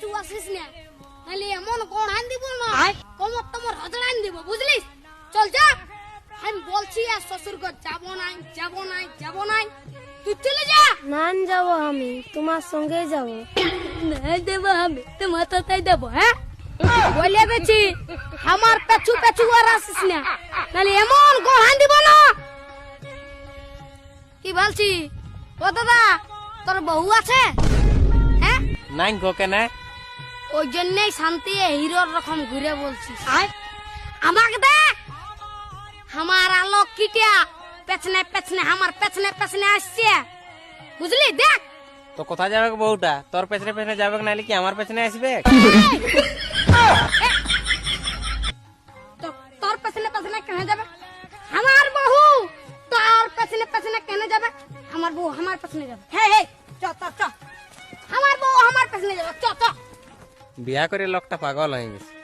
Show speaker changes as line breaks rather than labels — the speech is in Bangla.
পেছু আসিস না নাহলে এমন কোন আন দিব না কমর তোমার হজড়ান দিব বুঝলিস চল যা আমি বলছি আর শ্বশুর ঘর যাব নাই যাব নাই যাব নাই তুই চলে যা
নান যাব আমি তোমার সঙ্গে যাব
নাই দেব আমি তোমার তাই দেবো হ্যাঁ বলে বেছি আমার পেছু পেছু আর আসিস না নাহলে এমন গোহান দিব না কি বলছি ও দাদা তোর বউ আছে হ্যাঁ
নাই গো কেনে
ওই জন্যই শান্তি হিরোর রকম ঘুরে বলছিস আমাকে দেখ আমার আলোক কিটিয়া পেছনে পেছনে আমার পেছনে পেছনে আসছে বুঝলি দেখ
তো কোথায় যাবে গো বউটা তোর পেছনে পেছনে যাবে নাহলে কি আমার পেছনে আসবে
তো- তোর পেছনে পেছনে কেন যাবে আমার বহু তোর পেছনে পেছনে কেন যাবে আমার বউ আমার পেছনে যাবে হে হে চ চ চ আমার বউ আমার পেছনে যাবে চ চ
বিয়া করে লোকটা পাগল হয়ে গেছে।